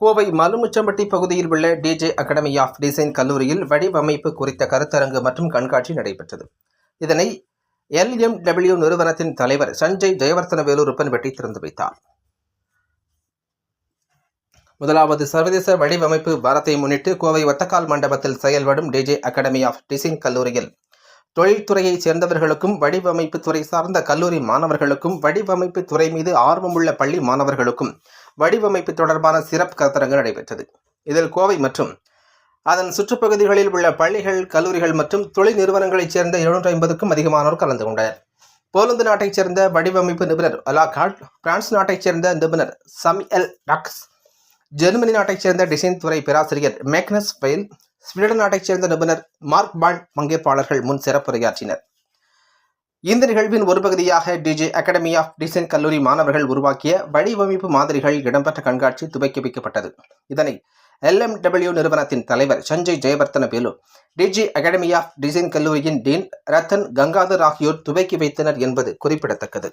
கோவை மலுமுச்சம்பட்டி பகுதியில் உள்ள DJ academy of design கல்லூரியில் வடிவமைப்பு குறித்த கருத்தரங்கு மற்றும் கண்காட்சி நடைபெற்றது. இதனை எல்எம்டபிள்யூ நிறுவனத்தின் தலைவர் சஞ்சய் ஜெயவர்த்தன வேலூருப்பன் வெட்டி திறந்து வைத்தார். முதலாவது சர்வதேச வடிவமைப்பு வாரத்தை முன்னிட்டு கோவை ஒத்தக்கால் மண்டபத்தில் செயல்படும் டிஜே அகாடமி ஆஃப் டிசைன் கல்லூரியில் தொழில்துறையைச் சேர்ந்தவர்களுக்கும் வடிவமைப்பு துறை சார்ந்த கல்லூரி மாணவர்களுக்கும் வடிவமைப்பு துறை மீது ஆர்வமுள்ள பள்ளி மாணவர்களுக்கும் வடிவமைப்பு தொடர்பான சிறப்பு கருத்தரங்கு நடைபெற்றது. இதில் கோவை மற்றும் அதன் சுற்றுப்பகுதிகளில் உள்ள பள்ளிகள் கல்லூரிகள் மற்றும் தொழில் நிறுவனங்களைச் சேர்ந்த எழுநூற்றி ஐம்பதுக்கும் அதிகமானோர் கலந்து கொண்டனர். போலந்து நாட்டைச் சேர்ந்த வடிவமைப்பு நிபுணர் அலாகாட் பிரான்ஸ் நாட்டைச் சேர்ந்த நிபுணர் சமியல் டக்ஸ் ஜெர்மனி நாட்டைச் சேர்ந்த டிசைன் துறை பேராசிரியர் மேக்னஸ் பைல் ஸ்வீடன் நாட்டைச் சேர்ந்த நிபுணர் மார்க் பாண்ட் பங்கேற்பாளர்கள் முன் சிறப்புரையாற்றினர். இந்த நிகழ்வின் ஒரு பகுதியாக டிஜே அகாடமி ஆஃப் டிசைன் கல்லூரி மாணவர்கள் உருவாக்கிய வடிவமைப்பு மாதிரிகள் இடம்பெற்ற கண்காட்சி துவக்கி வைக்கப்பட்டது. இதனை எல்எம்டபிள்யூ நிறுவனத்தின் தலைவர் Sanjay Jayavarthanavelu DJ Academy of Design கல்லூரியின் டீன் ரத்தன் கங்காதர் ஆகியோர் துவக்கி வைத்தனர் என்பது குறிப்பிடத்தக்கது.